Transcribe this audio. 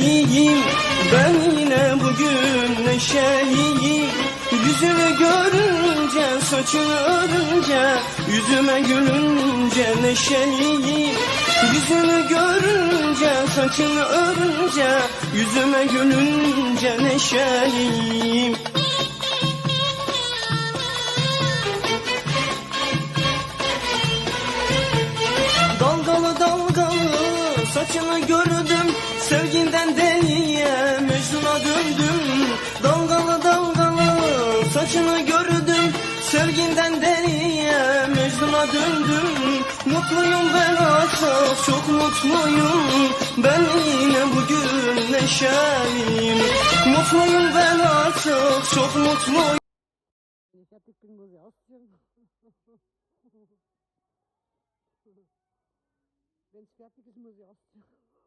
neşeliyim Ben yine bugün neşeliyim Yüzünü görünce saçını örünce Yüzüme gülünce neşeliyim Yüzünü görünce saçını örünce Yüzüme gülünce neşeliyim Dalgalı dalgalı saçını gördüm Sevginden deliye Mecnun'a döndüm. Dalgalı dalgalı saçını gördüm. Sevginden deliye Mecnun'a döndüm. Mutluyum ben artık çok mutluyum. Ben yine bugün neşeliyim. Mutluyum ben artık çok mutluyum. Es fertig ist, muss ich ausziehen.